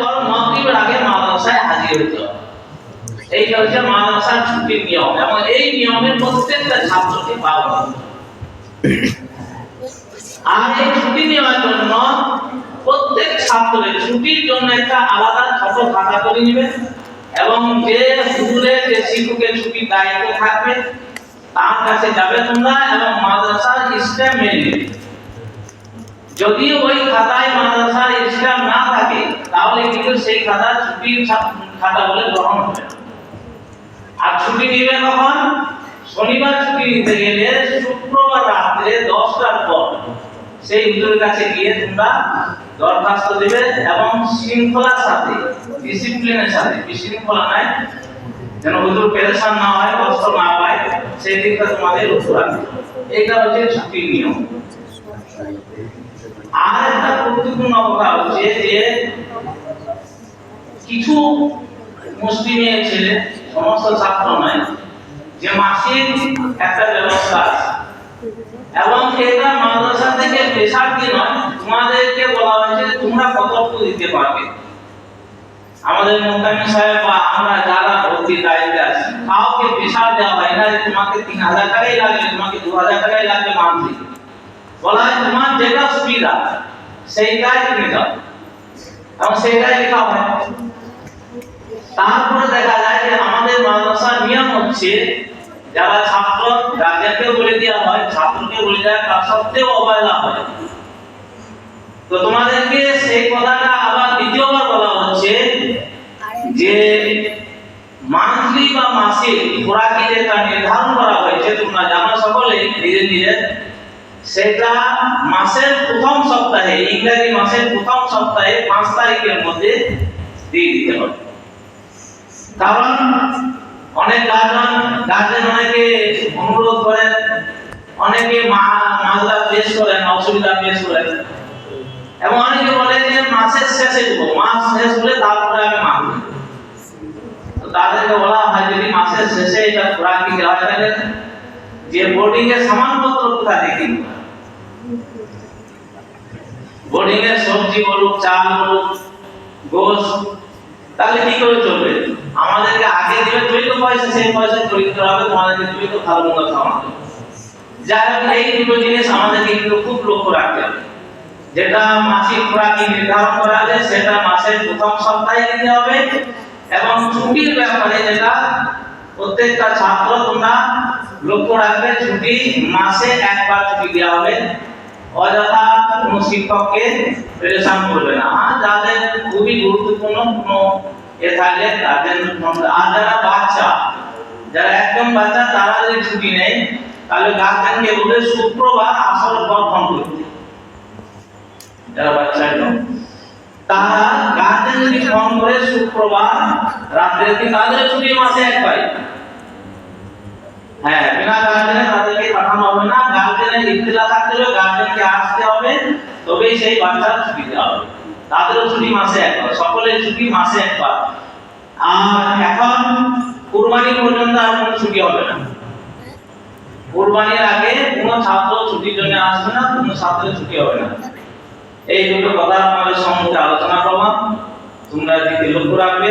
পর মাগরিবের আগে মাদ্রাসায় হাজির হতে হবে এইটা হচ্ছে মাদ্রাসার ছুটির নিয়ম এবং এই নিয়মের প্রত্যেকটা ছাত্রকে হবে। আর এই ছুটি নেওয়ার জন্য প্রত্যেক ছাত্রের ছুটির জন্য একটা আলাদা ছোট খাতা করে নেবেন এবং যে স্কুলে যে শিক্ষকের ছুটির দায়িত্ব থাকবে, তার কাছে যাবে তোমরা এবং মাদ্রাসার স্ট্যাম্প মেনে যদি ওই খাতায় মাদ্রাসার স্ট্যাম্প না থাকে সেই খাতা ছুটির খাতা বলে গ্রহণ হবে আর ছুটি নিবে কখন? শনিবার ছুটি নিতে গেলে শুক্রবার রাত্রে দশটার পর। সেই হুজুরের কাছে গিয়ে তোমরা দরখাস্ত দেবে এবং শৃঙ্খলার সাথে ডিসিপ্লিনের সাথে, বিশৃঙ্খলা নাই, যেন হুজুর পেরেশান না হয়, কষ্ট না পায়, সেই দিকটা তোমাদের লক্ষ্য রাখবে এটা হচ্ছে ছুটির নিয়ম। আর একটা গুরুত্বপূর্ণ কথা হচ্ছে যে কিছু মুসলিমের ছেলে, সমস্ত ছাত্র নয়, যে মাসিক একটা ব্যবস্থা এবং এটা মাদ্রাসা থেকে পেশার কি নয়, তোমাদেরকে বলা হয়েছে তোমরা কতটুকু দিতে পারবে। আমাদের মোকামি সাহেব বা আমরা যারা ভর্তি দায়িত্বে আছি, কাউকে পেশার দেওয়া হয় না যে তোমাকে তিন হাজার টাকাই লাগবে, তোমাকে দু হাজার টাকাই লাগবে মান্থলি। বলা হয় তোমার যেটা সুবিধা, সেইটাই তুমি দাও। এবং সেইটাই লেখা হয়। তারপরে দেখা যায় যে আমাদের মাদ্রাসার নিয়ম হচ্ছে, যারা ছাত্র গার্জেনকে বলে দেওয়া হয়, ছাত্রকে বলে দেওয়া তার সত্ত্বেও অবহেলা হয়। তো তোমাদেরকে সেই কথাটা আবার দ্বিতীয়বার বলা হচ্ছে যে, মান্থলি বা মাসিক খোরাকি যেটা নির্ধারণ করা হয়েছে, তোমরা জানো সকলে নিজের নিজের সেটা মাসের প্রথম সপ্তাহে, ইংরেজি মাসের প্রথম সপ্তাহে পাঁচ তারিখের মধ্যে দিয়ে দিতে হবে। কারণ অনেক গার্জেন গার্জেন অনেকে অনুরোধ করেন, অনেকে মা- মামলা পেশ করেন, অসুবিধা পেশ করেন। এবং অনেকে বলে যে মাসের শেষে দেবো, মাস শেষ হলে তারপরে আমি মাপ তাদেরকে বলা হয় যদি মাসের শেষে এটা খোরাকি দেওয়া হয় যে বোর্ডিং এর সামানপত্র কোথা থেকে বোর্ডিং এর সবজি বলুক, চাল বলুক, গোশ তাহলে কি করে চলবে? আমাদেরকে আগে দিবে তুই তো পয়সা, সেই পয়সা তৈরি করা হবে, তোমাদেরকে তুই তো ভালো মন্দ খাওয়ানো হবে। যাই হোক, এই দুটো জিনিস আমাদেরকে কিন্তু খুব লক্ষ্য রাখতে হবে। যেটা মাসিক খোরাকি নির্ধারণ করা আছে, সেটা মাসের প্রথম সপ্তাহে দিতে হবে এবং ছুটির ব্যাপারে যেটা প্রত্যেকটা ছাত্র তোমরা লক্ষ্য রাখবে ছুটি মাসে একবার ছুটি দেওয়া হবে। অযথা কোনো শিক্ষককে পরেশান করবে না। আর যাদের খুবই গুরুত্বপূর্ণ কোনো এ থাকলে তাদের আর যারা বাচ্চা, যারা একদম বাচ্চা, তারা যদি ছুটি নেই তাহলে গার্জেনকে বলে শুক্রবার আসর পর ফোন করতে। যারা বাচ্চা একদম, তারা গার্জেন যদি ফোন করে শুক্রবার রাত্রে তাদের ছুটি মাসে একবার হ্যাঁ পর্যন্ত আর কোনো ছুটি হবে না। কুরবানির আগে কোনো ছাত্র ছুটির জন্য আসবে না, কোনো ছাত্রের ছুটি হবে না। এই দুটো কথা আমাদের সম্মুখে আলোচনা করলাম। তোমরা দিকে লক্ষ্য রাখবে।